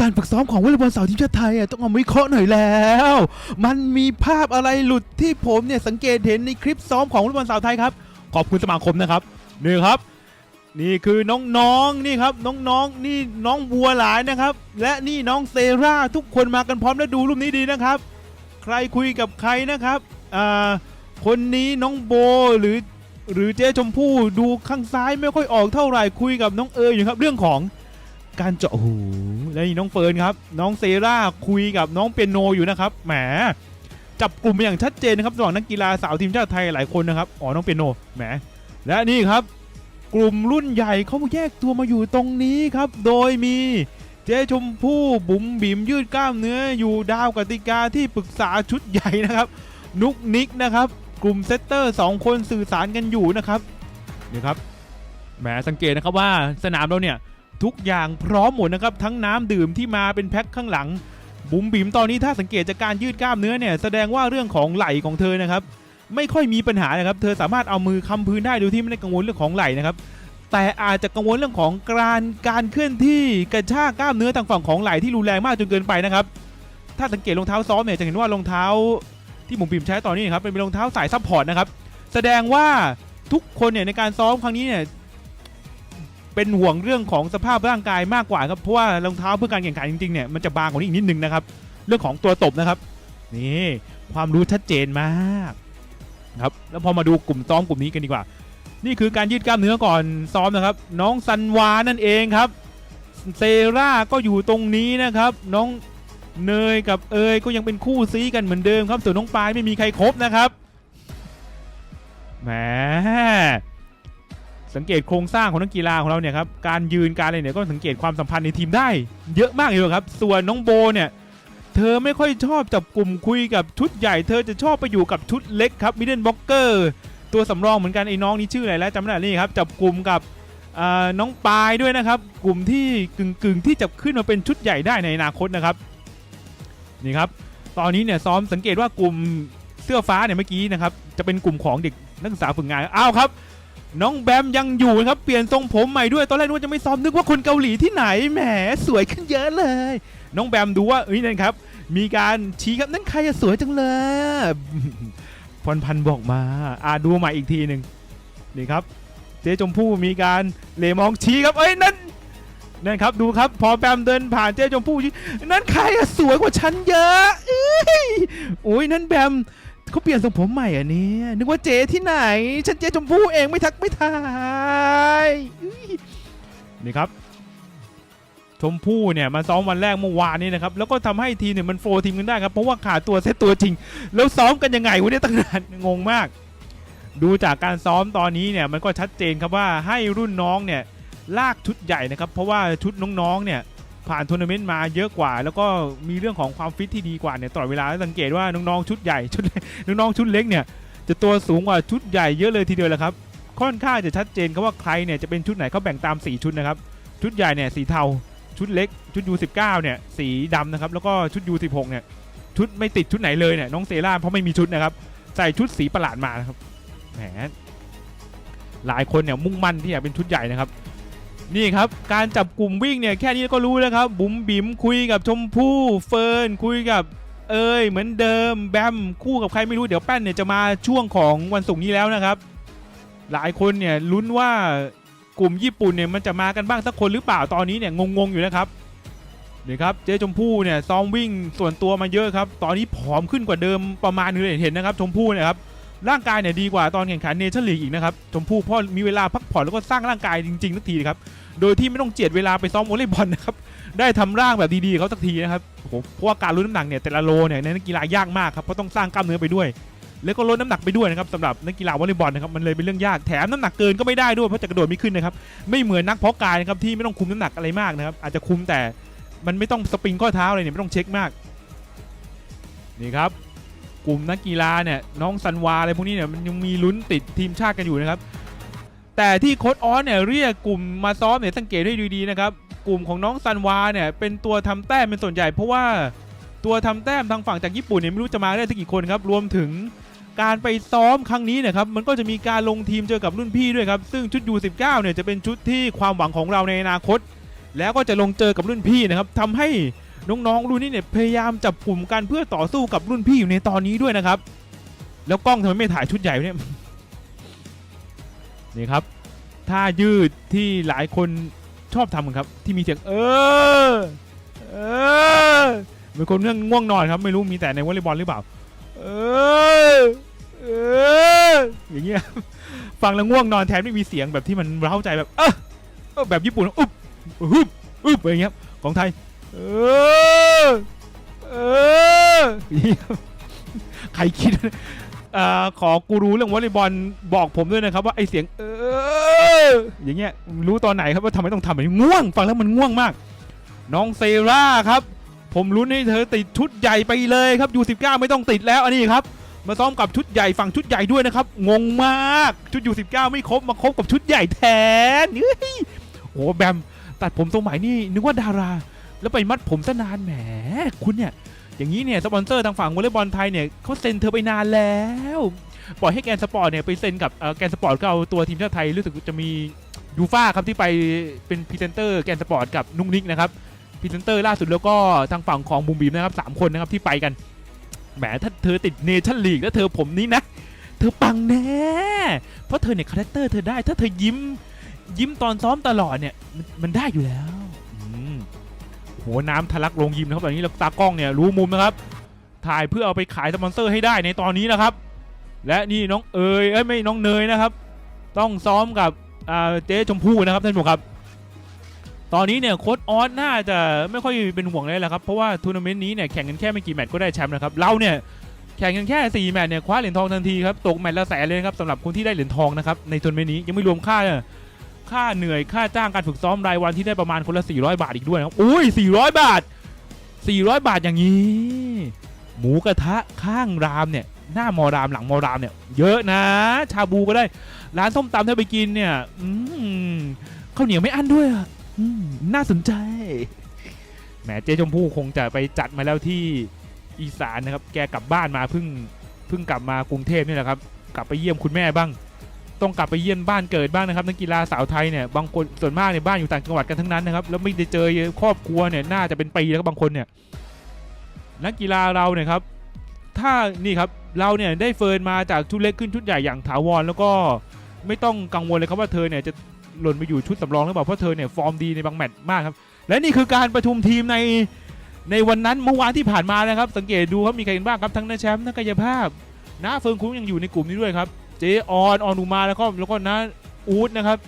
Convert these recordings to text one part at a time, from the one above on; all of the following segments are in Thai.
การฝึกซ้อมของวอลเลย์บอลสาวทีมชาติไทยอะต้องเอามาวิเคราะห์หน่อยแล้ว มันมีภาพอะไรหลุดที่ผมเนี่ยสังเกตเห็นในคลิปซ้อมของวอลเลย์บอลสาวไทยครับ ขอบคุณสมาคมนะครับนี่ครับ นี่คือน้องๆนี่ครับน้องๆนี่น้องบัวหลายนะครับ และนี่น้องเซราทุกคนมากันพร้อมและดูรูปนี้ดีนะครับ ใครคุยกับใครนะครับอ่าคนนี้น้องโบหรือหรือเจ๊ชมพู่ดูข้างซ้ายไม่ค่อยออกเท่าไหร่คุยกับน้องเอ๋ยอยู่ครับเรื่องของ การเจาะหูและนี่น้องเฟิร์นครับ น้องเซราคุยกับน้องเปียโนอยู่นะครับแหมจับกลุ่มอย่างชัดเจนนะครับระหว่างนักกีฬาสาวทีมชาติไทยหลายคนนะครับอ๋อน้องเปียโนแหมและนี่ครับ กลุ่มรุ่นใหญ่เขาแยกตัวมาอยู่ตรงนี้ครับ โดยมีเจ๊ชมพู่บุ๋มบิ๋มยืดกล้ามเนื้ออยู่ดาวกติกาที่ปรึกษาชุดใหญ่นะครับ นุกนิกนะครับ กลุ่มเซตเตอร์สองคนสื่อสารกันอยู่นะครับนี่ครับแหมสังเกตนะครับว่าสนามเราเนี่ย ทุกอย่างพร้อมหมดนะครับ ทั้งน้ำดื่มที่มาเป็นแพ็คข้างหลัง บุ๋มบิ๋มตอนนี้ถ้าสังเกตจากการยืดกล้ามเนื้อเนี่ยแสดงว่าเรื่องของไหล่ของเธอนะครับ ไม่ค่อยมีปัญหานะครับ เธอสามารถเอามือคำพื้นได้โดยที่ไม่ได้กังวลเรื่องของไหล่นะครับแต่อาจจะกังวลเรื่องของการการเคลื่อนที่กระชากกล้ามเนื้อทางฝั่งของไหล่ที่รุนแรงมากจนเกินไปนะครับ ถ้าสังเกตรองเท้าซ้อมเนี่ยจะเห็นว่ารองเท้าที่ผมพิมใช้ตอนนี้นครับเป็นรองเท้าสายซัพพอร์ตนะครับแสดงว่าทุกคนเนี่ยในการซ้อมครั้งนี้เนี่ย เป็นห่วงเรื่องของสภาพร่างกายมากกว่าครับเพราะว่ารองเท้าเพื่อการแข่งขันจริงๆเนี่ยมันจะบางกว่านี้อีกนิดนึงนะครับ เรื่องของตัวตบนะครับนี่ความรู้ชัดเจนมากครับแล้วพอมาดูกลุ่มซ้อมกลุ่มนี้กันดีกว่า นี่คือการยืดกล้ามเนื้อก่อนซ้อมนะครับ น้องซันวานั่นเองครับเซราก็อยู่ตรงนี้นะครับ น้องเนยกับเอยก็ยังเป็นคู่ซีกันเหมือนเดิมครับส่วนน้องปายไม่มีใครครบนะครับแหม สังเกตโครงสร้างของนักกีฬาของเราเนี่ยครับการยืนการอะไรเนี่ยก็สังเกตความสัมพันธ์ในทีมได้ เยอะมากเลยครับ ส่วนน้องโบเนี่ยเธอไม่ค่อยชอบจับกลุ่มคุยกับชุดใหญ่ เธอจะชอบไปอยู่กับชุดเล็กครับมิดเดิลบล็อกเกอร์ตัวสำรองเหมือนกันไอ้น้องนี่ชื่ออะไรแล้วจำไม่ได้นี่ครับจับกลุ่มกับน้องปายด้วยนะครับ กลุ่มที่กึ่งกึ่งที่จะขึ้นมาเป็นชุดใหญ่ได้ในอนาคตนะครับนี่ครับ ตอนนี้เนี่ยซ้อมสังเกตว่ากลุ่มเสื้อฟ้าเนี่ยเมื่อกี้นะครับจะเป็นกลุ่มของเด็กนักศึกษาฝึกงานอ้าวครับ น้องแบมยังอยู่ครับเปลี่ยนทรงผมใหม่ด้วยตอนแรกนึกว่าจะไม่ซ้อมนึกว่าคนเกาหลีที่ไหนแหมสวยขึ้นเยอะเลย น้องแบมดูว่าเอ้ยนั่นครับ มีการชี้ครับนั่นใครอะสวยจังเลยพรพันธ์บอกมาอ่าดูใหม่อีกทีหนึ่งนี่ครับ เจ๊ชมพู่มีการเลมองชี้ครับเอ้ยนั่นนั่นครับดูครับพอแบมเดินผ่านเจ๊ชมพู่นั่นใครอะสวยกว่าฉันเยอะอ้ยโอ้ยนั่นแบม เขาเปลี่ยนทรงผมใหม่อะเนี่ยนึกว่าเจ๊ที่ไหน ฉันเจ๊ชมพู่เองไม่ทักไม่ทายอุ๊ยนี่ครับ ชมพู่เนี่ยมาซ้อมวันแรกเมื่อวานนี้นะครับ แล้วก็ทำให้ทีมเนี่ยมันโฟร์ทีมกันได้ครับ เพราะว่าขาดตัวเซตตัวจริง แล้วซ้อมกันยังไงวะเนี่ยตั้งนานงงมาก ดูจากการซ้อมตอนนี้เนี่ยมันก็ชัดเจนครับว่าให้รุ่นน้องเนี่ยลากชุดใหญ่นะครับ เพราะว่าชุดน้องๆเนี่ย ผ่านทัวร์นาเมนต์มาเยอะกว่า แล้วก็มีเรื่องของความฟิตที่ดีกว่าเนี่ยตลอดเวลาสังเกตว่าน้องๆชุดใหญ่ชุดน้องๆชุดเล็กเนี่ยจะตัวสูงกว่าชุดใหญ่เยอะเลยทีเดียวแหละครับค่อนข้างจะชัดเจนครับว่าใครเนี่ยจะเป็นชุดไหนเขาแบ่งตามสีชุดนะครับ ชุดใหญ่เนี่ยสีเทา ชุดเล็ก ชุด U19 เนี่ยสีดำนะครับ แล้วก็ชุด U16 เนี่ยชุดไม่ติดชุดไหนเลยเนี่ยน้องเซราเพราะไม่มีชุดนะครับ ใส่ชุดสีประหลาดมานะครับแหมหลายคนเนี่ยมุ่งมั่นที่อยากเป็นชุดใหญ่นะครับ นี่ครับการจับกลุ่มวิ่งเนี่ยแค่นี้ก็รู้แล้วครับ บุ๋มบิ๋มคุยกับชมพู่เฟิร์นคุยกับเอ้ยเหมือนเดิมแบมคู่กับใครไม่รู้เดี๋ยวแป้นเนี่ยจะมาช่วงของวันศุกร์นี้แล้วนะครับ หลายคนเนี่ยลุ้นว่ากลุ่มญี่ปุ่นเนี่ยมันจะมากันบ้างสักคนหรือเปล่าตอนนี้เนี่ยงงๆอยู่นะครับนี่ครับเจ๊ชมพู่เนี่ยซ้อมวิ่งส่วนตัวมาเยอะครับ ตอนนี้ผอมขึ้นกว่าเดิมประมาณนึงเลยเห็นนะครับ ชมพู่เนี่ยครับร่างกายเนี่ยดีกว่าตอนแข่งขันเนชั่นลีกอีกนะครับชมพู่พราะมีเวลาพักผ่อนแล้วก็สร้างร่างกายจริงๆสักทีครับ โดยที่ไม่ต้องเจียดเวลาไปซ้อมวอลเลย์บอลนะครับ ได้ทำร่างแบบดีๆเขาสักทีนะครับโอ้โหเพราะว่าการลดน้ำหนักเนี่ยแต่ละโลเนี่ยในนักกีฬายากมากครับเพราะต้องสร้างกล้ามเนื้อไปด้วย แล้วก็ลดน้ำหนักไปด้วยนะครับสำหรับนักกีฬาวอลเลย์บอลนะครับมันเลยเป็นเรื่องยากแถมน้ำหนักเกินก็ไม่ได้ด้วยเพราะจะกระโดดไม่ขึ้นนะครับไม่เหมือนนักเพาะกายนะครับที่ไม่ต้องคุมน้ำหนักอะไรมากนะครับอาจจะคุมแต่มันไม่ต้องสปริงข้อเท้าอะไรเนี่ยไม่ต้องเช็คมากนี่ครับกลุ่มนักกีฬาเนี่ยน้องซันวาอะไรพวกนี้เนี่ยมันยังมีลุ้นติดทีมชาติกันอยู่นะครับ แต่ที่โค้ดออสเนี่ยเรียกกลุ่มมาซ้อมเนี่ยสังเกตให้ดีๆนะครับกลุ่มของน้องซันวาเนี่ยเป็นตัวทำแต้มเป็นส่วนใหญ่ เพราะว่าตัวทำแต้มทางฝั่งจากญี่ปุ่นเนี่ยไม่รู้จะมาได้สักกี่คนครับรวมถึงการไปซ้อมครั้งนี้เนะครับมันก็จะมีการลงทีมเจอกับรุ่นพี่ด้วยครับซึ่งชุด U19 เนี่ยจะเป็นชุดที่ความหวังของเราในอนาคต แล้วก็จะลงเจอกับรุ่นพี่นะครับทำให้น้องๆรุ่นนี้เนี่ยพยายามจับกลุ่มกันเพื่อต่อสู้กับรุ่นพี่อยู่ในตอนนี้ด้วยนะครับแล้วกล้องทำไมไม่ถ่ายชุดใหญ่เนี่ย นี่ครับท่ายืดที่หลายคนชอบทำกันครับ ที่มีเสียงเออเออเป็นคนเรื่องง่วงนอนครับ ไม่รู้มีแต่ในวอลเลย์บอลหรือเปล่า เออเอออย่างเงี้ยฟังแล้วง่วงนอนแทนไม่มีเสียงแบบที่มันเร้าใจแบบเออแบบญี่ปุ่นอุ๊บอุ๊บอุ๊บอะไรเงี้ยของไทย เออเออใครคิด อขอกูรู้เรื่องวอลเลย์บอลบอกผมด้วยนะครับว่าไอเสียงเอออย่างเงี้ยรู้ตอนไหนครับว่าทำไมต้องทำแบบนี้ง่วงฟังแล้วมันง่วงมาก น้องเซราครับ ผมลุ้นให้เธอติดชุดใหญ่ไปเลยครับยู19ไม่ต้องติดแล้วอันนี้ครับ มาซ้อมกับชุดใหญ่ฝั่งชุดใหญ่ด้วยนะครับงงมากชุดยู19ไม่ครบมาครบกับชุดใหญ่แทนเฮ้ยโอ้แบมตัดผมทรงใหม่นี่นึกว่าดารา แล้วไปมัดผมซะนานแหมคุณเนี่ย อย่างนี้เนี่ยสปอนเซอร์ทางฝั่งวอลเลย์บอลไทยเนี่ยเขาเซ็นเธอไปนานแล้วปล่อยให้แกนสปอร์ตเนี่ยไปเซ็นกับแกนสปอร์ตก็เอาตัวทีมชาติไทยรู้สึกจะมียูฟ่าครับที่ไปเป็นพรีเซนเตอร์แกนสปอร์ตกับนุ้งนิกนะครับพรีเซนเตอร์ล่าสุดแล้วก็ทางฝั่งของบูมบีมนะครับสามคนนะครับที่ไปกันแหมถ้าเธอติดเนชั่นลีกแล้วเธอผมนี้นะ เธอปังแน่เพราะเธอเนี่ยคาแรคเตอร์เธอได้ถ้าเธอยิ้มยิ้มตอนซ้อมตลอดเนี่ยมันมันได้อยู่แล้ว หน้ำทะลักลงยิมนะครับแบบนี้แล้วตากล้องเนี่ยรู้มุมนะครับ ถ่ายเพื่อเอาไปขายสปอนเซอร์ให้ได้ในตอนนี้นะครับ และนี่น้องเอ๋ยเอ้ยไม่น้องเนยนะครับ ต้องซ้อมกับเจ๊ชมพู่นะครับท่านผู้ชมครับ ตอนนี้เนี่ยโค้ดออสน่าจะไม่ค่อยเป็นห่วงเลยแหละครับเพราะว่าทัวร์นาเมนต์นี้เนี่ยแข่งกันแค่ไม่กี่แมตช์ก็ได้แชมป์นะครับเราเนี่ยแข่งกันแค่ 4 แมตช์เนี่ยคว้าเหรียญทองทันทีครับตกแมตช์ละแสนเลยนะครับสำหรับคนที่ได้เหรียญทองนะครับในทัวร์นาเมนต์นี้ยังไม่รวมค่า ค่าเหนื่อยค่าจ้างการฝึกซ้อมรายวันที่ได้ประมาณคนละ 400 บาทอีกด้วยนะครับอุ้ย 400 บาท 400 บาทอย่างนี้ หมูกระทะข้างรามเนี่ยหน้ามอรามหลังมอรามเนี่ยเยอะนะ ชาบูก็ได้ ร้านส้มตำถ้าไปกินเนี่ยอืข้าวเหนียวไม่อั้นด้วยอะน่าสนใจแหมเจ๊ชมพู่คงจะไปจัดมาแล้วที่อีสานนะครับ แกกลับบ้านมาเพิ่งเพิ่งกลับมากรุงเทพนี่แหละครับ กลับไปเยี่ยมคุณแม่บ้าง ต้องกลับไปเยี่ยมบ้านเกิดบ้างนะครับนักกีฬาสาวไทยเนี่ยบางคนส่วนมากเนี่ยบ้านอยู่ต่างจังหวัดกันทั้งนั้นนะครับแล้วไม่ได้เจอครอบครัวเนี่ยน่าจะเป็นปีแล้วก็บางคนเนี่ยนักกีฬาเราเนี่ยครับถ้านี่ครับเราเนี่ยได้เฟิร์นมาจากชุดเล็กขึ้นชุดใหญ่อย่างถาวรแล้วก็ไม่ต้องกังวลเลยครับว่าเธอเนี่ยจะหล่นไปอยู่ชุดสำรองหรือเปล่าเพราะเธอเนี่ยฟอร์มดีในบางแมตช์มากครับและนี่คือการประชุมทีมในในวันนั้นเมื่อวานที่ผ่านมานะครับ สังเกตดูครับมีใครกันบ้างครับทั้งน้าแชมป์นักกายภาพน้าเฟิร์นคุ้งยังอยู่ในกลุ่มนี้ด้วยครับ เจออนออนุมาแล้วก็แล้วก็น้าอูดนะครับ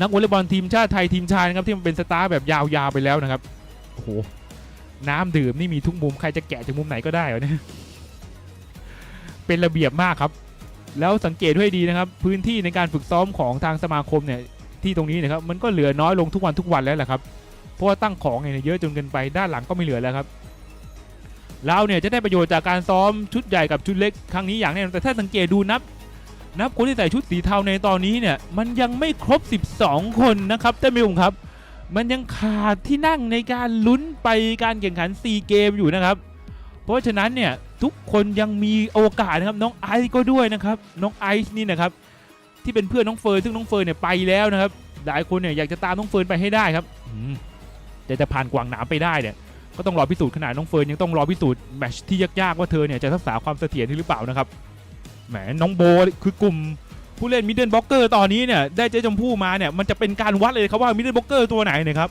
นักวอลเลย์บอลทีมชาติไทยทีมชายนะครับที่มันเป็นสตาร์แบบยาวๆไปแล้วนะครับโอ้โหน้ำดื่มนี่มีทุกมุมใครจะแกะจากมุมไหนก็ได้เหรอเนี่ยเป็นระเบียบมากครับ แล้วสังเกตด้วยดีนะครับ พื้นที่ในการฝึกซ้อมของทางสมาคมเนี่ยที่ตรงนี้นะครับมันก็เหลือน้อยลงทุกวันทุกวันแล้วแหละครับเพราะว่าตั้งของเนี่ยเยอะจนเกินไปด้านหลังก็ไม่เหลือแล้วครับ เราเนี่ยจะได้ประโยชน์จากการซ้อมชุดใหญ่กับชุดเล็กครั้งนี้อย่างแน่นอนแต่ถ้าสังเกตดูนับ นับคนที่ใส่ชุดสีเทาในตอนนี้เนี่ยมันยังไม่ครบ 12 คนนะครับท่านผู้ชมครับ มันยังขาดที่นั่งในการลุ้นไปการแข่งขันซีเกมอยู่นะครับ เพราะฉะนั้นเนี่ยทุกคนยังมีโอกาสนะครับน้องไอซ์ก็ด้วยนะครับน้องไอซ์นี่นะครับที่เป็นเพื่อนน้องเฟิร์นซึ่งน้องเฟิร์นเนี่ยไปแล้วนะครับหลายคนเนี่ยอยากจะตามน้องเฟิร์นไปให้ได้ครับแต่จะผ่านกวางหนามไปได้เนี่ย ก็ต้องรอพิสูจน์ขนาดน้องเฟิร์นยังต้องรอพิสูจน์แมชที่ยากๆว่าเธอเนี่ยจะรักษาความเสถียรได้หรือเปล่านะครับแหมน้องโบคือกลุ่มผู้เล่นมิดเดิลบล็อกเกอร์ตอนนี้เนี่ยได้เจ๊ชมพู่มาเนี่ยมันจะเป็นการวัดเลยครับว่ามิดเดิลบล็อกเกอร์ตัวไหนเนี่ยครับ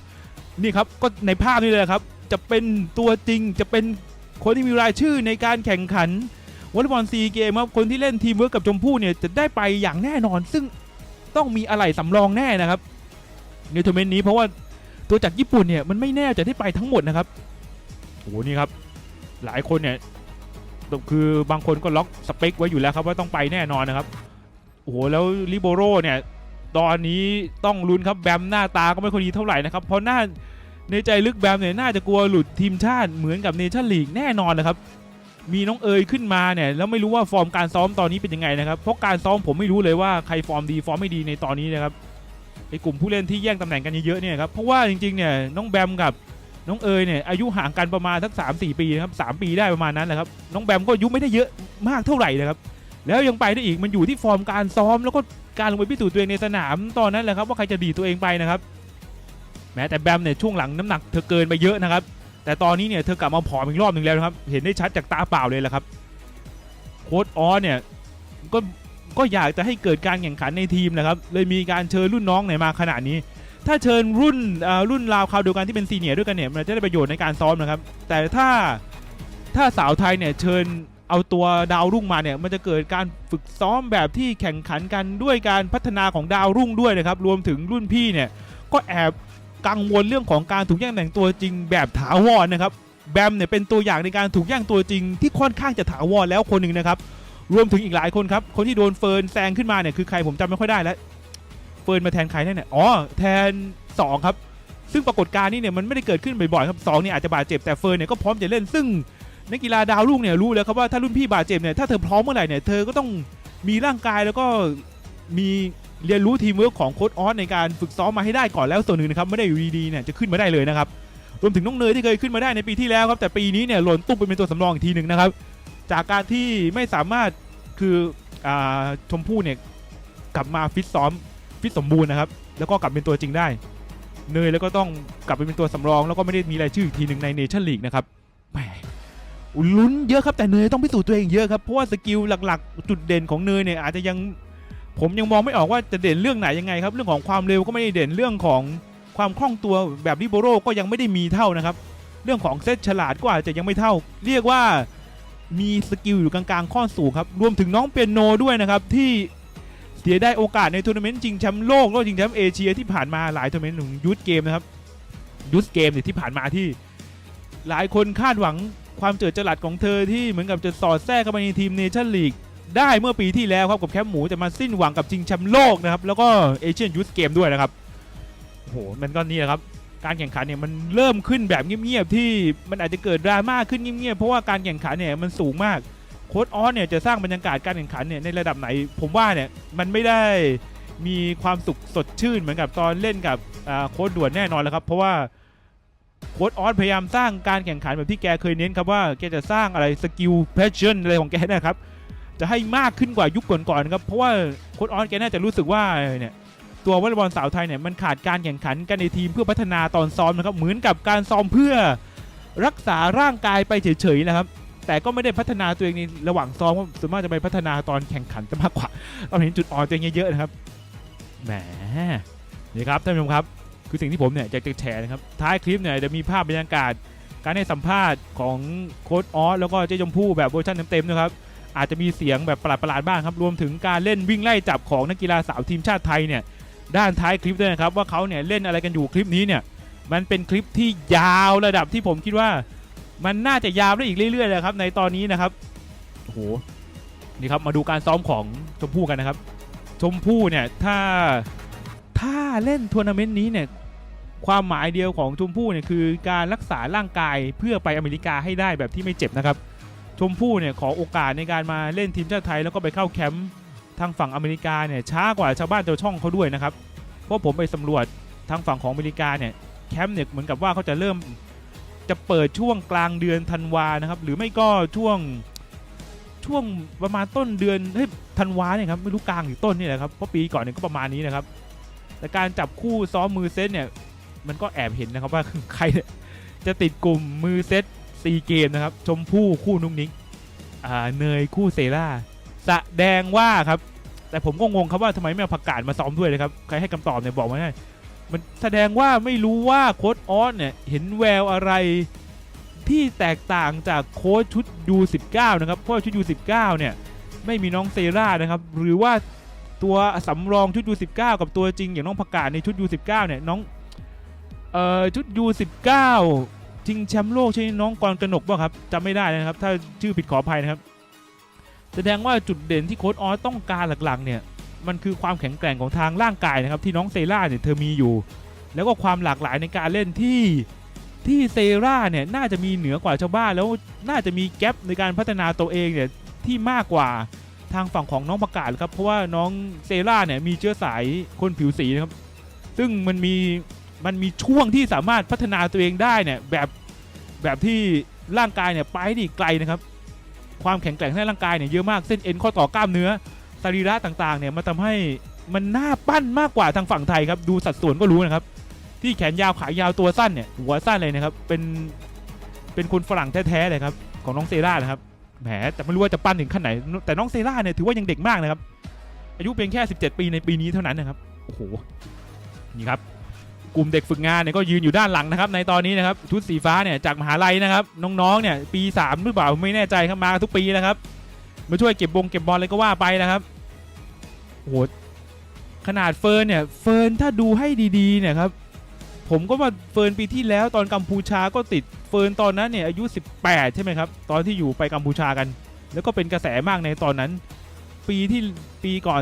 นี่ครับก็ในภาพนี้เลยครับจะเป็นตัวจริงจะเป็นคนที่มีรายชื่อในการแข่งขันวอลเลย์บอลซีเกมครับคนที่เล่นทีมเวิร์กกับชมพู่เนี่ยจะได้ไปอย่างแน่นอน ซึ่งต้องมีอะไรสำรองแน่นะครับในทัวร์เมนต์นี้เพราะว่าตัวจากญี่ปุ่นเนี่ยมันไม่แน่จะได้ไปทั้งหมดนะครับ โอ้โหนี่ครับหลายคนเนี่ยคือบางคนก็ล็อกสเปคไว้อยู่แล้วครับว่าต้องไปแน่นอนนะครับโอ้โหแล้วลิโบโรเนี่ยตอนนี้ต้องลุ้นครับแบมหน้าตาก็ไม่ค่อยดีเท่าไหร่นะครับเพราะหน้าในใจลึกแบมเนี่ยน่าจะกลัวหลุดทีมชาติเหมือนกับเนชั่นลีกแน่นอนนะครับมีน้องเอยขึ้นมาเนี่ยแล้วไม่รู้ว่าฟอร์มการซ้อมตอนนี้เป็นยังไงนะครับเพราะการซ้อมผมไม่รู้เลยว่าใครฟอร์มดีฟอร์มไม่ดีในตอนนี้นะครับไอ้กลุ่มผู้เล่นที่แย่งตำแหน่งกันเยอะๆเนี่ยครับเพราะว่าจริงๆเนี่ยน้องแบมกับ น้องเอยเนี่ยอายุห่างกันประมาณสักสามสี่ปีนะครับสามปีได้ประมาณนั้นแหละครับน้องแบมก็อายุไม่ได้เยอะมากเท่าไหร่นะครับแล้วยังไปได้อีกมันอยู่ที่ฟอร์มการซ้อม แล้วก็การลงไปพิสูจน์ตัวเองในสนามตอนนั้นแหละครับว่าใครจะดีตัวเองไปนะครับแม้แต่แบมเนี่ยช่วงหลังน้ำหนักเธอเกินไปเยอะนะครับแต่ตอนนี้เนี่ยเธอกลับมาผอมอีกรอบหนึ่งแล้วนะครับเห็นได้ชัดจากตาเปล่าเลยแหละครับโค้ดออสเนี่ยก็ก็อยากจะให้เกิดการแข่งขันในทีมนะครับเลยมีการเชิญรุ่นน้องเนี่ยมาขนาดนี้ ถ้าเชิญรุ่นรุ่นราวคราวเดียวกันที่เป็นซีเนียร์ด้วยกันเนี่ยมันจะได้ประโยชน์ในการซ้อมนะครับ แต่ถ้าถ้าสาวไทยเนี่ยเชิญเอาตัวดาวรุ่งมาเนี่ยมันจะเกิดการฝึกซ้อมแบบที่แข่งขันกันด้วยการพัฒนาของดาวรุ่งด้วยนะครับรวมถึงรุ่นพี่เนี่ยก็แอบกังวลเรื่องของการถูกแย่งแต่งตัวจริงแบบถาวรนะครับแบมเนี่ยเป็นตัวอย่างในการถูกแย่งตัวจริงที่ค่อนข้างจะถาวรแล้วคนหนึ่งนะครับรวมถึงอีกหลายคนครับคนที่โดนเฟิร์นแซงขึ้นมาเนี่ยคือใครผมจำไม่ค่อยได้แล้ว เฟิร์นมาแทนใครแน่เนี่ยอ๋อแทน 2 ครับ ซึ่งปรากฏการณ์นี้เนี่ยมันไม่ได้เกิดขึ้นบ่อยๆครับสองเนี่ยอาจจะบาดเจ็บแต่เฟิร์นเนี่ยก็พร้อมจะเล่นซึ่งนักกีฬาดาวรุ่งเนี่ยรู้แล้วครับว่าถ้ารุ่นพี่บาดเจ็บเนี่ยถ้าเธอพร้อมเมื่อไหร่เนี่ยเธอก็ต้องมีร่างกายแล้วก็มีเรียนรู้ทีมเวิร์กของโค้ชออสในการฝึกซ้อมมาให้ได้ก่อนแล้วส่วนหนึ่งนะครับไม่ได้อยู่ดีๆเนี่ยจะขึ้นมาได้เลยนะครับรวมถึงน้องเนยที่เคยขึ้นมาได้ในปีที่แล้วครับแต่ปีนี้เนี่ยหล่นตุ้มไปเป็นตัวสำรองอีกทีหนึ่งนะครับจากการที่ไม่สามารถคืออชมพู่เนี่ยกลับมาฟิตซ้อม ฟิตสมบูรณ์นะครับ แล้วก็กลับเป็นตัวจริงได้ เนยแล้วก็ต้องกลับไปเป็นตัวสำรอง แล้วก็ไม่ได้มีรายชื่ออีกทีหนึ่งในเนชั่นลีกนะครับแหมลุ้นเยอะครับแต่เนยต้องพิสูจน์ตัวเองเยอะครับเพราะว่าสกิลหลักๆ จุดเด่นของเนยเนี่ยอาจจะยังผมยังมองไม่ออกว่าจะเด่นเรื่องไหนยังไงครับ เรื่องของความเร็วก็ไม่ได้เด่นเรื่องของความคล่องตัวแบบลิโบโรก็ยังไม่ได้มีเท่านะครับ เรื่องของเซตฉลาดก็อาจจะยังไม่เท่า เรียกว่ามีสกิลอยู่กลางๆข้อสูงครับ รวมถึงน้องเปียโนด้วยนะครับ ที่ เสียได้โอกาสในทัวร์นาเมนต์ชิงแชมป์โลกแล้วก็ชิงแชมป์เอเชียที่ผ่านมาหลายทัวร์นาเมนต์ของยูทธเกมนะครับยูทธเกมเนี่ยที่ผ่านมาที่ หลายคนคาดหวังความเจิดจรัสของเธอที่เหมือนกับจะสอดแทรกเข้ามาในทีมเนชั่นลีกได้เมื่อปีที่แล้วครับกับแคปหมูแต่มาสิ้นหวังกับชิงแชมป์โลกนะครับแล้วก็เอเชียนยูทธเกมด้วยนะครับโอ้โหมันก็นี่แหละครับการแข่งขันเนี่ยมันเริ่มขึ้นแบบเงียบๆที่มันอาจจะเกิดดราม่าขึ้นเงียบๆเพราะว่าการแข่งขันเนี่ยมันสูงมาก โค้ดออสเนี่ยจะสร้างบรรยากาศการแข่งขันเนี่ยในระดับไหน ผมว่าเนี่ยมันไม่ได้มีความสุขสดชื่นเหมือนกับตอนเล่นกับอ่าโค้ดด่วนแน่นอนแล้วครับ เพราะว่าโค้ดออสพยายามสร้างการแข่งขันแบบที่แกเคยเน้นครับว่าแกจะสร้างอะไรสกิลเพชชั่นอะไรของแกนะครับจะให้มากขึ้นกว่ายุคก่อนๆครับเพราะว่าโค้ดออสแกน่าจะรู้สึกว่าเนี่ยตัววอลเลย์บอลสาวไทยเนี่ยมันขาดการแข่งขันกันในทีมเพื่อพัฒนาตอนซ้อมนะครับเหมือนกับการซ้อมเพื่อรักษาร่างกายไปเฉยๆนะครับ แต่ก็ไม่ได้พัฒนาตัวเองในระหว่างซ้อมส่วนมากจะไปพัฒนาตอนแข่งขันจะมากกว่าเราเห็นจุดอ่อนตัวเองเยอะๆนะครับแหมนี่ครับท่านผู้ชมครับ คือสิ่งที่ผมเนี่ยอยากจะแชร์นะครับท้ายคลิปเนี่ยจะมีภาพบรรยากาศ การให้สัมภาษณ์ของโค้ดออสแล้วก็เจ๊ชมพู่แบบเวอร์ชันเต็มๆนะครับอาจจะมีเสียงแบบประหลาดๆบ้างครับรวมถึงการเล่นวิ่งไล่จับของนักกีฬาสาวทีมชาติไทยเนี่ยด้านท้ายคลิปด้วยนะครับว่าเขาเนี่ยเล่นอะไรกันอยู่คลิปนี้เนี่ยมันเป็นคลิปที่ยาวระดับที่ผมคิดว่า มันน่าจะยาวได้อีกเรื่อยๆเลยครับ ในตอนนี้นะครับโอ้โหนี่ครับมาดูการซ้อมของชมพู่กันนะครับ ชมพู่เนี่ยถ้าถ้าเล่นทัวร์นาเมนต์นี้เนี่ยความหมายเดียวของชมพู่เนี่ยคือการรักษาร่างกายเพื่อไปอเมริกาให้ได้แบบที่ไม่เจ็บนะครับ ชมพู่เนี่ยขอโอกาสในการมาเล่นทีมชาติไทยแล้วก็ไปเข้าแคมป์ทางฝั่งอเมริกาเนี่ยช้ากว่าชาวบ้านชาวช่องเขาด้วยนะครับเพราะผมไปสำรวจทางฝั่งของอเมริกาเนี่ยแคมป์เนี่ยเหมือนกับว่าเขาจะเริ่ม จะเปิดช่วงกลางเดือนธันวานะครับ หรือไม่ก็ช่วงช่วงประมาณต้นเดือนเฮ้ยธันวาเนี่ยครับไม่รู้กลางหรือต้นนี่แหละครับเพราะปีก่อนเนี่ยก็ประมาณนี้นะครับแต่การจับคู่ซ้อมมือเซตเนี่ยมันก็แอบเห็นนะครับว่าใครจะติดกลุ่มมือเซตซีเกมนะครับ ชมพู่คู่นุ้งนิ้งอ่าเนยคู่เซราสะแดงว่าครับ แต่ผมก็งงครับว่าทำไมไม่เอาผักกาดมาซ้อมด้วยเลยครับ ใครให้คำตอบเนี่ยบอกมาได้ มันแสดงว่าไม่รู้ว่าโค้ดออสเนี่ยเห็นแววอะไรที่แตกต่างจากโค้ชชุด U19 นะครับเพราะชุด U19 เนี่ยไม่มีน้องเซรานะครับหรือว่าตัวสำรองชุด U19 กับตัวจริงอย่างน้องผักกาดในชุด U19 เนี่ยน้องเอ่อชุด U19 จริงแชมป์โลกใช่น้องกรกนกป่ะครับจำไม่ได้นะครับ ถ้าชื่อผิดขออภัยนะครับ แสดงว่าจุดเด่นที่โค้ดออสต้องการหลักๆเนี่ย มันคือความแข็งแกร่งของทางร่างกายนะครับที่น้องเซราเนี่ยเธอมีอยู่ แล้วก็ความหลากหลายในการเล่นที่ที่เซราเนี่ยน่าจะมีเหนือกว่าชาวบ้านแล้วน่าจะมีแกลบในการพัฒนาตัวเองเนี่ยที่มากกว่าทางฝั่งของน้องประกาศครับเพราะว่าน้องเซราเนี่ยมีเชื้อสายคนผิวสีนะครับ ซึ่งมันมีมันมีช่วงที่สามารถพัฒนาตัวเองได้เนี่ยแบบแบบที่ร่างกายเนี่ยไปได้ไกลนะครับ ความแข็งแกร่งในร่างกายเนี่ยเยอะมากเส้นเอ็นข้อต่อกล้ามเนื้อ สรีระต่างๆเนี่ยมันทำให้มันหน่าปั้นมากกว่าทางฝั่งไทยครับดูสัดส่วนก็รู้นะครับ ที่แขนยาวขายาวตัวสั้นเนี่ยหัวสั้นเลยนะครับเป็นเป็นคนฝรั่งแท้ๆเลยครับของน้องเซรานะครับแหมแต่ไม่รู้ว่าจะปั้นถึงขั้นไหน แต่น้องเซราเนี่ยถือว่ายังเด็กมากนะครับ อายุเพียงแค่ 17 ปีในปีนี้เท่านั้นนะครับโอ้โหนี่ครับกลุ่มเด็กฝึกงานเนี่ยก็ยืนอยู่ด้านหลังนะครับ ในตอนนี้นะครับชุดสีฟ้าเนี่ยจากมหาลัยนะครับ น้องๆเนี่ยปี3หรือเปล่าไม่แน่ใจครับมาทุกปีนะครับ มาช่วยเก็บบงเก็บบอลเลยก็ว่าไปนะครับโอ้โหขนาดเฟิร์นเนี่ยเฟิร์นถ้าดูให้ดีๆเนี่ยครับผมก็ว่าเฟิร์นปีที่แล้วตอนกัมพูชาก็ติดเฟิร์นตอนนั้นเนี่ยอายุ 18 ใช่ไหมครับ ตอนที่อยู่ไปกัมพูชากัน แล้วก็เป็นกระแสมากในตอนนั้น ปีที่ปีก่อน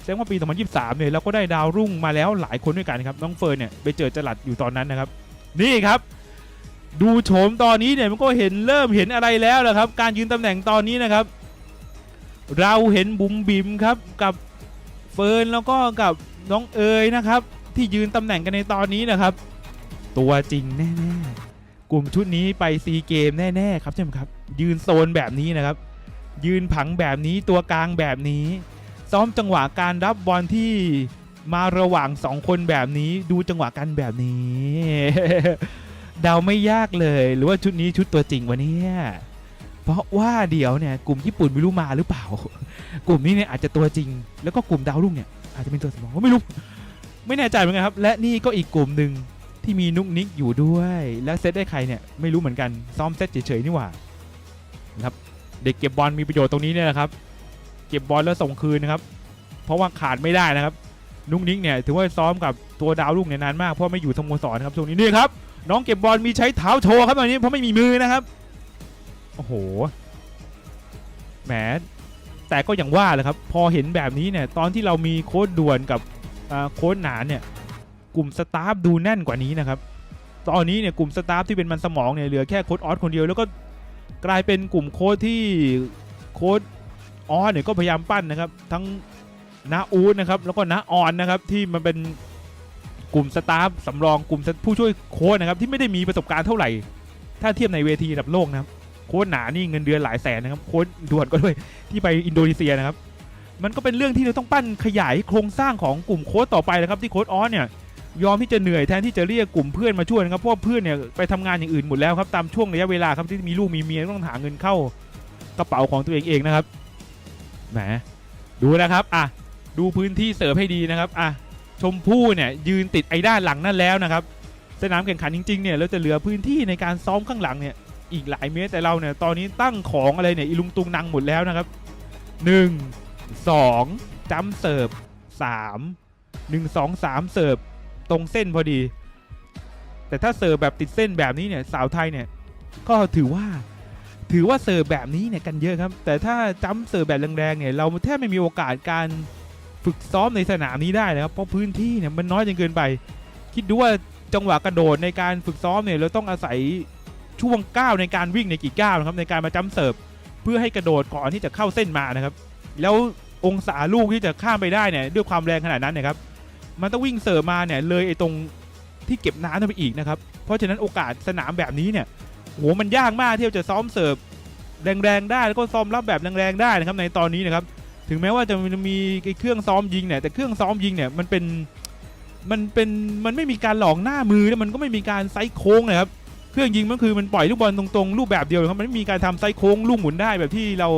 แสดงว่าปี 2023 เนี่ยเราก็ได้ดาวรุ่งมาแล้วหลายคนด้วยกันครับ น้องเฟิร์นเนี่ยไปเจอจลัดอยู่ตอนนั้นนะครับ นี่ครับ ดูโฉมตอนนี้เนี่ยมันก็เห็นเริ่มเห็นอะไรแล้วแหละครับ การยืนตำแหน่งตอนนี้นะครับ เราเห็นบุ๋มบิมครับกับเฟิร์นแล้วก็กับน้องเอ๋ยนะครับ ที่ยืนตำแหน่งกันในตอนนี้นะครับ ตัวจริงแน่ๆ กลุ่มชุดนี้ไปซีเกมแน่ๆครับใช่ไหมครับ ยืนโซนแบบนี้นะครับ ยืนผังแบบนี้ตัวกลางแบบนี้ ซ้อมจังหวะการรับบอลที่มาระหว่างสองคนแบบนี้ดูจังหวะกันแบบนี้ เดาไม่ยากเลย หรือว่าชุดนี้ชุดตัวจริงวะเนี่ย ราะว่าเดี๋ยวเนี่ยกลุ่มญี่ปุ่นไม่รู้มาหรือเปล่า กลุ่มนี้เนี่ยอาจจะตัวจริง แล้วก็กลุ่มดาวรุ่งเนี่ยอาจจะเป็นตัวสำรองก็ไม่รู้ ไม่แน่ใจเหมือนกันครับ และนี่ก็อีกกลุ่มหนึ่งที่มีนุกนิกอยู่ด้วย แล้วเซตได้ใครเนี่ยไม่รู้เหมือนกันซ้อมเซตเฉยๆนี่หว่านะครับเด็กเก็บบอลมีประโยชน์ตรงนี้เนี่ยนะครับ เก็บบอลแล้วส่งคืนนะครับ เพราะว่าขาดไม่ได้นะครับ นุกนิกเนี่ยถือว่าซ้อมกับตัวดาวรุ่งเนี่ยนานมากเพราะไม่อยู่สโมสรนะครับช่วงนี้นี่ครับน้องเก็บบอลมีใช้เท้าโชว์ครับตอนนี้เพราะไม่มีมือนะครับ อ้โหแหมแต่ก็อย่างว่าแหละครับ พอเห็นแบบนี้เนี่ย ตอนที่เรามีโค้ดด่วนกับโค้ดหนานเนี่ย กลุ่มสตาฟดูแน่นกว่านี้นะครับ ตอนนี้เนี่ยกลุ่มสตาฟที่เป็นมันสมองเนี่ยเหลือแค่โค้ดออสคนเดียวแล้วก็กลายเป็นกลุ่มโค้ดที่โค้ดออสเนี่ยก็พยายามปั้นนะครับ ทั้งนาอูดนะครับ แล้วก็นาออนนะครับที่มันเป็นกลุ่มสตาฟสำรองกลุ่มผู้ช่วยโค้ดนะครับที่ไม่ได้มีประสบการณ์เท่าไหร่ ถ้าเทียบในเวทีระดับโลกนะครับ โค้ดหนานี่เงินเดือนหลายแสนนะครับโค้ดด่วนก็ด้วยที่ไปอินโดนีเซียนะครับ มันก็เป็นเรื่องที่เราต้องปั้นขยายโครงสร้างของกลุ่มโค้ดต่อไปนะครับที่โค้ดออสเนี่ยยอมที่จะเหนื่อยแทนที่จะเรียกกลุ่มเพื่อนมาช่วยนะครับเพราะว่าเพื่อนเนี่ยไปทำงานอย่างอื่นหมดแล้วครับตามช่วงระยะเวลาครับที่มีลูกมีเมียต้องหาเงินเข้ากระเป๋าของตัวเองเองนะครับแหมดูนะครับอะดูพื้นที่เสิร์ฟให้ดีนะครับอะชมพู่เนี่ยยืนติดไอ้ด้านหลังนั่นแล้วนะครับสนามแข่งขันจริงๆเนี่ยเราจะเหลือพื้นที่ในการซ้อมข้างหลังเนี่ย อีกหลายเมตรแต่เราเนี่ยตอนนี้ตั้งของอะไรเนี่ยอีลุงตุงนังหมดแล้วนะครับหนึ่งสองจัมป์เสิร์ฟสามหนึ่งสองสามเสิร์ฟตรงเส้นพอดี แต่ถ้าเสิร์ฟแบบติดเส้นแบบนี้เนี่ยสาวไทยเนี่ยก็ถือว่าถือว่าเสิร์ฟแบบนี้เนี่ยกันเยอะครับ แต่ถ้าจ้ำเสิร์ฟแบบแรงๆเนี่ยเราแทบไม่มีโอกาสการฝึกซ้อมในสนามนี้ได้นะครับเพราะพื้นที่เนี่ยมันน้อยจนเกินไป คิดดูว่าจังหวะกระโดดในการฝึกซ้อมเนี่ยเราต้องอาศัย ช่วงก้าวในการวิ่งในกี่ก้าวนะครับในการมาจ้ำเสิร์ฟเพื่อให้กระโดดก่อนที่จะเข้าเส้นมานะครับ แล้วองศาลูกที่จะข้ามไปได้เนี่ยด้วยความแรงขนาดนั้นเนะครับ มันต้องวิ่งเสิร์ฟมาเนี่ยเลยไอ้ตรงที่เก็บน้ำนั่นไปอีกนะครับ เพราะฉะนั้นโอกาสสนามแบบนี้เนี่ยโหมันยากมากที่จะซ้อมเสิร์ฟแรงๆได้แล้วก็ซ้อมรับแบบแรงๆได้นะครับในตอนนี้นะครับ ถึงแม้ว่าจะมีเครื่องซ้อมยิงเนี่ยแต่เครื่องซ้อมยิงเนี่ยมันเป็นมันเป็นมันไม่มีการหลอกหน้ามือแล้วมันก็ไม่มีการไซส์โค้งนะครับ เครื่องยิงมันคือมันปล่อยลูกบอลตรงๆ รูปแบบเดียวครับมันไม่มีการทำไซส์โค้งลูกหมุนได้แบบที่เรา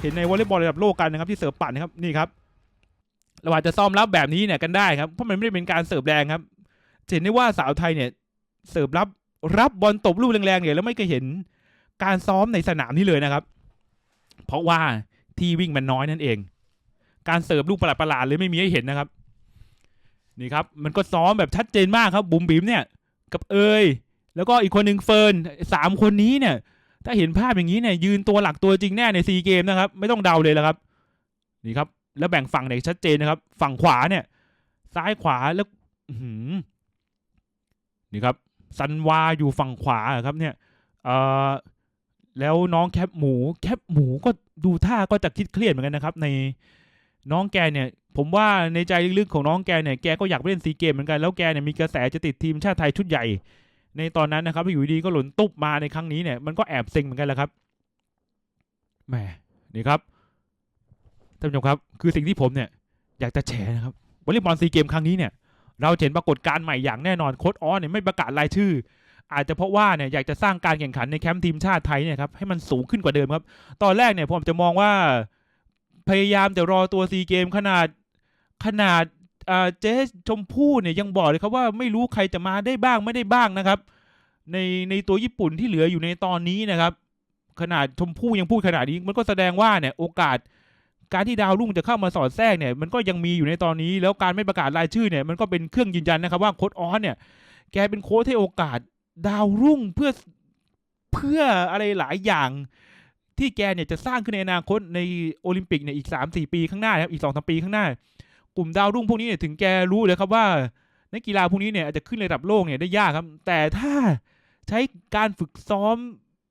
เห็นในวอลเลย์บอลระดับโลกกันนะครับที่เสิร์ฟปั่นะครับนี่ครับเราอาจจะซ้อมรับแบบนี้เนี่ยกันได้ครับเพราะมันไม่ได้เป็นการเสิร์ฟแรงครับเห็นได้ว่าสาวไทยเนี่ยเสิร์ฟรับรับบอลตบลูกแรงๆเนี่ยแล้วไม่เคยเห็นการซ้อมในสนามนี้เลยนะครับ เพราะว่าที่วิ่งมันน้อยนั่นเอง การเสิร์ฟลูกประหลาดๆเลยไม่มีให้เห็นนะครับ นี่ครับ มันก็ซ้อมแบบชัดเจนมากครับบุ๋มบิ๋มเนี่ย กับเอย แล้วก็อีกคนหนึ่งเฟิร์นสามคนนี้เนี่ย ถ้าเห็นภาพอย่างนี้เนี่ย ยืนตัวหลักตัวจริงแน่ในซีเกมนะครับ ไม่ต้องเดาเลยแล้วครับ นี่ครับ แล้วแบ่งฝั่งเนี่ยชัดเจนนะครับ ฝั่งขวาเนี่ย ซ้ายขวาแล้วนี่ครับซันวาอยู่ฝั่งขวาครับ เนี่ยเอ่อแล้วน้องแคปหมูแคปหมูก็ดูท่าก็จะคิดเครียดเหมือนกันนะครับ ในน้องแกเนี่ย ผมว่าในใจลึกๆของน้องแกเนี่ยแกก็อยากไปเล่นซีเกมเหมือนกันแล้วแกเนี่ยมีกระแสจะติดทีมชาติไทยชุดใหญ่ ในตอนนั้นนะครับอยู่ดีก็หล่นตุ๊บมาในครั้งนี้เนี่ยมันก็แอบเซ็งเหมือนกันแหละครับแหมนี่ครับท่านผู้ชมครับ คือสิ่งที่ผมเนี่ยอยากจะแฉนะครับวอลเลย์บอลซีเกมครั้งนี้เนี่ยเราเห็นปรากฏการณ์ใหม่อย่างแน่นอนโค้ดออสเนี่ยไม่ประกาศรายชื่อ อาจจะเพราะว่าเนี่ยอยากจะสร้างการแข่งขันในแคมป์ทีมชาติไทยเนี่ยครับให้มันสูงขึ้นกว่าเดิมครับ ตอนแรกเนี่ยผมจะมองว่าพยายามจะรอตัวซีเกมขนาดขนาด เจ๊ชมพู่เนี่ยยังบอกเลยครับว่าไม่รู้ใครจะมาได้บ้างไม่ได้บ้างนะครับ ในในตัวญี่ปุ่นที่เหลืออยู่ในตอนนี้นะครับ ขนาดชมพู่ยังพูดขนาดนี้มันก็แสดงว่าเนี่ยโอกาส การที่ดาวรุ่งจะเข้ามาสอดแทรกเนี่ยมันก็ยังมีอยู่ในตอนนี้ แล้วการไม่ประกาศรายชื่อเนี่ยมันก็เป็นเครื่องยืนยันนะครับ ว่าโค้ดออสเนี่ย แกเป็นโค้ชให้โอกาสดาวรุ่งเพื่อเพื่ออะไรหลายอย่างที่แกเนี่ยจะสร้างขึ้นในอนาคตในโอลิมปิกเนี่ยอีกสามสี่ปีข้างหน้าครับอีกสองสามปีข้างหน้า กลุ่มดาวรุ่งพวกนี้เนี่ยถึงแกรู้เลยครับว่านักกีฬาพวกนี้เนี่ยอาจจะขึ้นระดับโลกเนี่ยได้ยากครับ แต่ถ้าใช้การฝึกซ้อม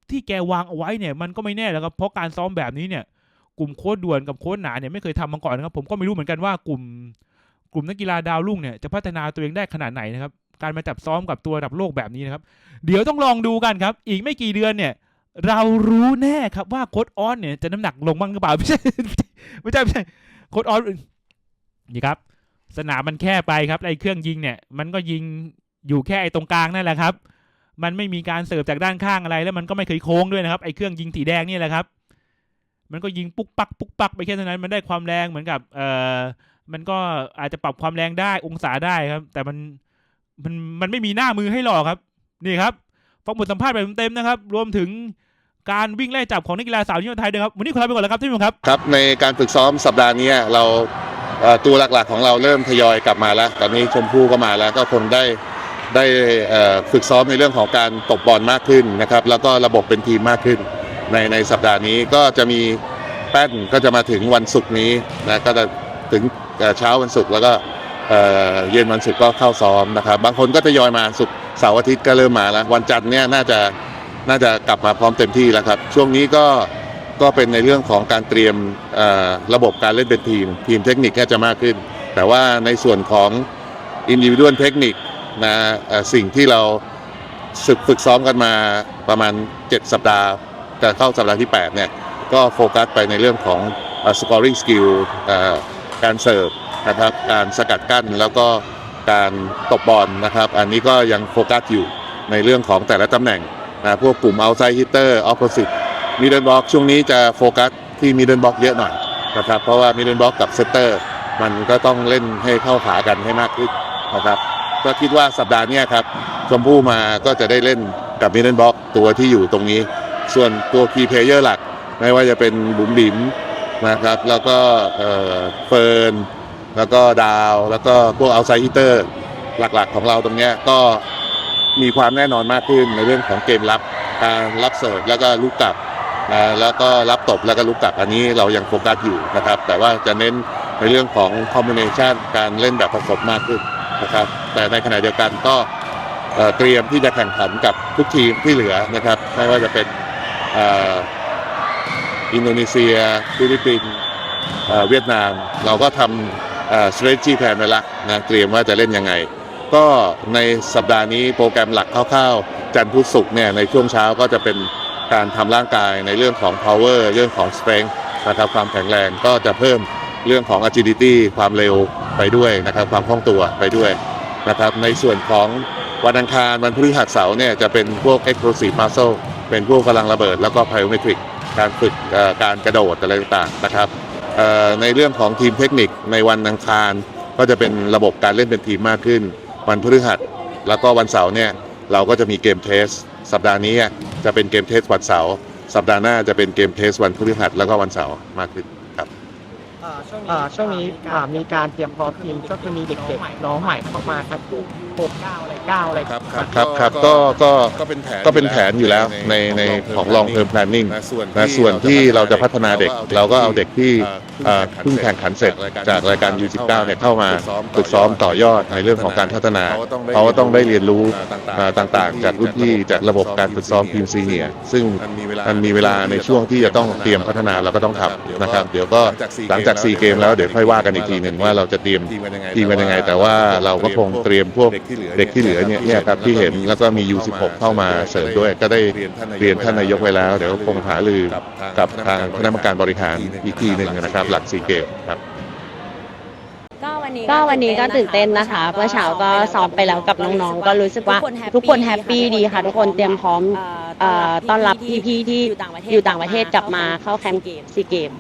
ที่แกวางเอาไว้เนี่ย มันก็ไม่แน่แล้วครับเพราะการซ้อมแบบนี้เนี่ย กลุ่มโค้ชด่วนกับโค้ชหนาเนี่ยไม่เคยทำมาก่อนนะครับ ผมก็ไม่รู้เหมือนกันว่ากลุ่ม กลุ่มนักกีฬาดาวรุ่งเนี่ยจะพัฒนาตัวเองได้ขนาดไหนนะครับ การมาจับซ้อมกับตัวระดับโลกแบบนี้นะครับ เดี๋ยวต้องลองดูกันครับ อีกไม่กี่เดือนเนี่ย เรารู้แน่ครับว่าโค้ดออนเนี่ยจะน้ำหนักลงบ้างหรือเปล่าไม่ใช่ไม่ใช่ไม่ใช่โค้ดออน นี่ครับ สนามมันแค่ไปครับไอ้เครื่องยิงเนี่ย มันก็ยิงอยู่แค่ไอ้ตรงกลางนั่นแหละครับ มันไม่มีการเสิร์ฟจากด้านข้างอะไร แล้วมันก็ไม่เคยโค้งด้วยนะครับไอ้เครื่องยิงสีแดงนี่แหละครับ มันก็ยิงปุ๊กปัก ปุ๊กปักไปแค่เท่านั้นมันได้ความแรงเหมือนกับ เอ่อมันก็อาจจะปรับความแรงได้องศาได้ครับ แต่มันมันมันไม่มีหน้ามือให้หรอกครับ นี่ครับฟังบทสัมภาษณ์แบบเต็มๆนะครับ รวมถึงการวิ่งไล่จับของนักกีฬาสาวทีมชาติไทยด้วยครับวันนี้ขอลาไปก่อนแล้วครับท่านผู้ชมครับครับ ในการฝึกซ้อมสัปดาห์นี้เรา ตัวหลักๆของเราเริ่มทยอยกลับมาแล้ว ตอนนี้ชมพู่ก็มาแล้วก็คงได้ได้ฝึกซ้อมในเรื่องของการตบบอลมากขึ้นนะครับ แล้วก็ระบบเป็นทีมมากขึ้น ในในสัปดาห์นี้ก็จะมีแป้นก็จะมาถึงวันศุกร์นี้นะก็จะถึงเช้าวันศุกร์แล้วก็เอ่อเย็นวันศุกร์ก็เข้าซ้อมนะครับ บางคนก็ทยอยมาศุกร์เสาร์อาทิตย์ก็เริ่มมาแล้ว วันจันทร์เนี่ยน่าจะน่าจะกลับมาพร้อมเต็มที่แล้วครับ ช่วงนี้ก็ ก็เป็นในเรื่องของการเตรียมระบบการเล่นเป็นทีม ทีมเทคนิคก็จะมากขึ้น แต่ว่าในส่วนของอินดิวิ u a l เทคนิคนะสิ่งที่เราศึกฝึกซ้อมกันมาประมาณ 7 สัปดาห์จะเข้าสัปดาห์ที่ 8 เนี่ย ก็โฟกัสไปในเรื่องของเอ่อ scoring skill การเสิร์ฟนะครับการสกัดกั้นแล้วก็การตบบอลนะครับ อันนี้ก็ยังโฟกัสอยู่ในเรื่องของแต่ละตำแหน่งนะพวกกลุ่ม outside hitter opposite มิดเดิลบล็อกช่วงนี้จะโฟกัสที่มิดเดิลบล็อกเยอะหน่อยนะครับเพราะว่ามิดเดิลบล็อกกับเซตเตอร์ มันก็ต้องเล่นให้เข้าขากันให้มากขึ้นนะครับก็คิดว่าสัปดาห์นี้ครับชมพู่มาก็จะได้เล่นกับมิดเดิลบล็อกตัวที่อยู่ตรงนี้ ส่วนตัวคีย์เพลเยอร์หลัก ไม่ว่าจะเป็นบุ๋มบิ๋มนะครับแล้วก็เอ่อเฟิร์นแล้วก็ดาว แล้วก็พวกเอาไซฮิเตอร์หลักๆของเราตรงนี้ก็มีความแน่นอนมากขึ้นในเรื่องของเกมรับการรับเสิร์ฟแล้วก็ลุกกลับ นะแล้วก็รับตบแล้วก็ลุกกลับอันนี้เรายังโฟกัสอยู่นะครับ แต่ว่าจะเน้นในเรื่องของคอมบิเนชันการเล่นแบบผสมมากขึ้นนะครับ แต่ในขณะเดียวกันก็เตรียมที่จะแข่งขันกับทุกทีมที่เหลือนะครับ ไม่ว่าจะเป็นอ,อินโดนีเซีย ฟิลิปปินส์เวียดนาม เราก็ทำเอ่อ strategy plan ไว้ละนะเตรียมว่าจะเล่นยังไง ก็ในสัปดาห์นี้โปรแกรมหลักคร่าวๆ จันทร์พุธศุกร์เนี่ยในช่วงเช้าก็จะเป็น การทำร่างกายในเรื่องของ power เรื่องของ strength นะครับความแข็งแรงก็จะเพิ่มเรื่องของ agility ความเร็วไปด้วยนะครับ ความคล่องตัวไปด้วยนะครับในส่วนของวันอังคารวันพฤหัสเสาร์เนี่ยจะเป็นพวก explosive muscle เป็นพวกพลังระเบิด แล้วก็ plyometric การฝึกการกระโดดอะไรต่างๆนะครับในเรื่องของทีมเทคนิคในวันอังคารก็จะเป็นระบบการเล่นเป็นทีมมากขึ้น วันพฤหัส แล้วก็วันเสาร์เนี่ยเราก็จะมีเกมเทส สัปดาห์นี้จะเป็นเกมเทสวันเสาร์สัปดาห์หน้าจะเป็นเกมเทสวันพฤหัสแล้วก็วันเสาร์มากขึ้นครับอ่าช่วงนี้ช่วงนี้มีการเตรียมพร้อมทีมก็จะมีเด็กๆน้องใหม่เข้ามาครับ หกเก้าอะไรเก้าอะไรครับครับครับครับก็ก็ก็เป็นแผนก็เป็นแผนอยู่แล้วในในของ long term planning นะส่วนที่เราจะพัฒนาเด็ก เราก็เอาเด็กที่เอ่อเพิ่งแข่งขันเสร็จจากรายการ U19 เนี่ยเข้ามาฝึกซ้อมต่อยอดในเรื่องของการพัฒนาเขาก็ต้องได้เรียนรู้เอ่อต่างๆ จากรุ่นพี่จากระบบการฝึกซ้อมทีมซีเนียร์ซึ่งมันมีเวลาในช่วงที่จะต้องเตรียมพัฒนาเราก็ต้องทำนะครับ เดี๋ยวก็หลังจาก4เกมแล้วเดี๋ยวค่อยว่ากันอีกทีหนึ่งว่าเราจะเตรียมทีมกันยังไง แต่ว่าเราก็คงเตรียมพวกเด็กที่เหลือเนี่ยเนี่ยครับที่เห็นแล้วก็มี U16 เข้ามาเสริมด้วย ก็ได้เรียนท่านนายกไว้แล้ว เดี๋ยวคงหารือกับทางคณะกรรมการบริหารอีกทีหนึ่งนะครับ หลักสี่เกมครับก็วันนี้ก็วันนี้ก็ตื่นเต้นนะคะเมื่อเช้าก็ซ้อมไปแล้วกับน้องๆ ก็รู้สึกว่าทุกคนแฮปปี้ดีค่ะ ทุกคนเตรียมพร้อมเอ่อต้อนรับพี่ๆที่อยู่ต่างประเทศกลับมาเข้าแคมป์ซีเกม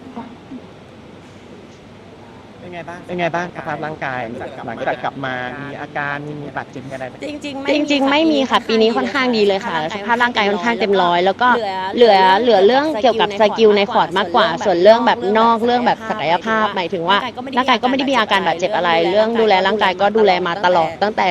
เป็นไงบ้างเป็นไงบ้างสภาพร่างกายหลังจากกลับมามีอาการมีบาดเจ็บอะไรไหม จริงๆจริงๆ ไม่มีค่ะ ปีนี้ค่อนข้างดีเลยค่ะ สภาพร่างกายค่อนข้างเต็มร้อย แล้วก็เหลือเหลือเรื่องเกี่ยวกับสกิลในฟอร์ดมากกว่า ส่วนเรื่องแบบนอกเรื่องแบบศักยภาพหมายถึงว่าร่างกายก็ไม่ได้มีอาการบาดเจ็บอะไร เรื่องดูแลร่างกายก็ดูแลมาตลอดตั้งแต่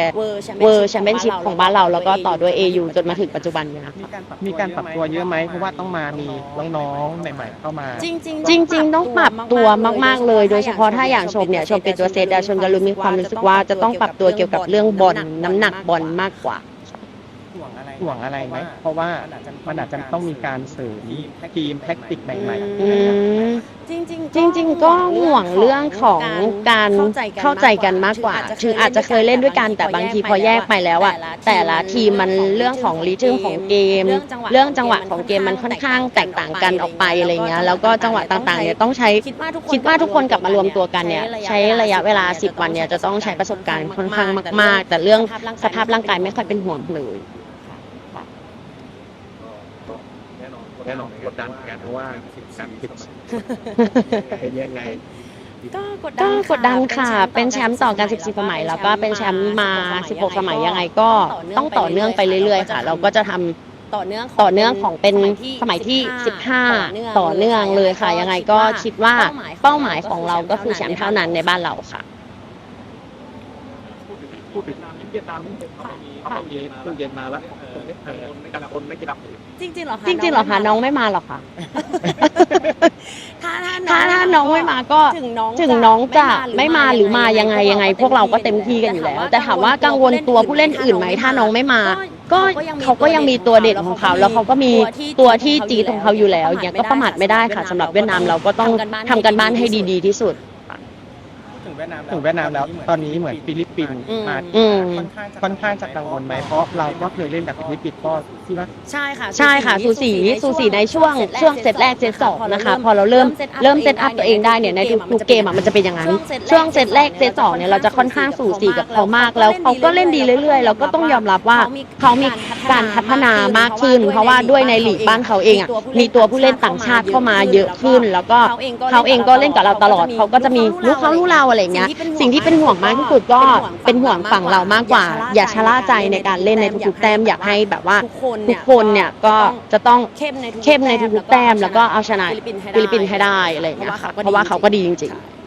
เวอร์แชมเปี้ยนชิพของบ้านเราแล้วก็ต่อด้วย AU จนมาถึงปัจจุบันเนี่ยนะคะมีการปรับตัวเยอะไหมเพราะว่าต้องมามีน้องๆใหม่ ๆ เข้ามา จริงๆต้องปรับตัวมาก ๆ เลย โดยเฉพาะถ้าอย่างชมเนี่ยชมเป็นตัวเซตดาชมก็รู้มีความรู้สึกว่าจะต้องปรับตัวเกี่ยวกับเรื่องบอลน้ำหนักบอลมากกว่า ห่วงอะไรไหมเพราะว่ามันอาจจะต้องมีการเสริมทีมแท็กติกใหม่อืมจริง ๆ ก็ห่วงเรื่องของการเข้าใจกันมากกว่า ถึงอาจจะเคยเล่นด้วยกันแต่บางทีพอแยกไปแล้วอะแต่ละทีมมันเรื่องของริทึมของเกม เรื่องจังหวะของเกมมันค่อนข้างแตกต่างกันออกไปอะไรเงี้ยแล้วก็จังหวะต่างๆเนี่ยต้องใช้คิดว่าทุกคนกลับมารวมตัวกันเนี่ยใช้ระยะเวลา 10 วันเนี่ยจะต้องใช้ประสบการณ์ค่อนข้างมาก ๆ แต่เรื่องสภาพร่างกายไม่ค่อยเป็นห่วงเลย แน่นอนกดดันกันเพราะว่าการผิดเป็นยังไงก็กดดันค่ะ เป็นแชมป์ต่อกัน 14 สมัย แล้วก็เป็นแชมป์มา 16 สมัยยังไงก็ต้องต่อเนื่องไปเรื่อยๆ ค่ะ เราก็จะทำต่อเนื่องต่อเนื่องของเป็นสมัยที่ 15 ต่อเนื่องเลยค่ะ ยังไงก็คิดว่าเป้าหมายของเราก็คือแชมป์เท่านั้นในบ้านเราค่ะ พูดถึงเวียดนามนี่เขามีเขามีเพิ่งเย็นมาแล้ว กันคนไม่กี่ดับจริงๆเหรอคะจริงๆเหรอคะน้องไม่มาหรอคะถ้าถ้าถ้าน้องไม่มาก็ถึงน้องถึงน้องจะไม่มาหรือมายังไงยังไง พวกเราก็เต็มที่กันอยู่แล้ว แต่ถามว่ากังวลตัวผู้เล่นอื่นไหมถ้าน้องไม่มา ก็เขาก็ยังมีตัวเด่นของเขา แล้วเขาก็มีตัวที่จีดของเขาอยู่แล้วอย่างเงี้ยก็ประมาทไม่ได้ค่ะสำหรับเวียดนามเราก็ต้องทำกันบ้านให้ดี ๆที่สุด เวียดนามถึงเวียดนามแล้ว ตอนนี้เหมือนฟิลิปปินส์อืม มาอืมค่อนข้างจะกังวลไหมเพราะเราก็เคยเล่นกับฟิลิปปินส์ก็ที่ว่า ใช่ค่ะใช่ค่ะสูสีสูสีในช่วงช่วงเซตแรกเซตสองนะคะพอเราเริ่มเริ่มเซตอัพตัวเองได้เนี่ยในทุกๆเกมอะมันจะเป็นอย่างนั้น ช่วงเซตแรกเซตสองเนี่ยเราจะค่อนข้างสูสีกับเขามากแล้วเขาก็เล่นดีเรื่อยๆ เราก็ต้องยอมรับว่าเขามีการพัฒนามากขึ้น เพราะว่าด้วยในลีกบ้านเขาเองอะมีตัวผู้เล่นต่างชาติเข้ามาเยอะขึ้น แล้วก็เขาเองก็เล่นกับเราตลอดเขาก็จะมีรู้เขารู้เราอะไรอย่างเงี้ยสิ่งที่เป็นห่วงมากที่สุดก็เป็นห่วงฝั่งเรามากกว่า อย่าชะล่าใจในการเล่นในทุกๆแต้มอยากให้แบบว่าทุกคนเนี่ยก็จะต้องเข้มในทุกๆแต้ม แล้วก็เอาชนะฟิลิปปินส์ให้ได้อะไรอย่างเงี้ยค่ะเพราะว่าเขาก็ดีจริงๆ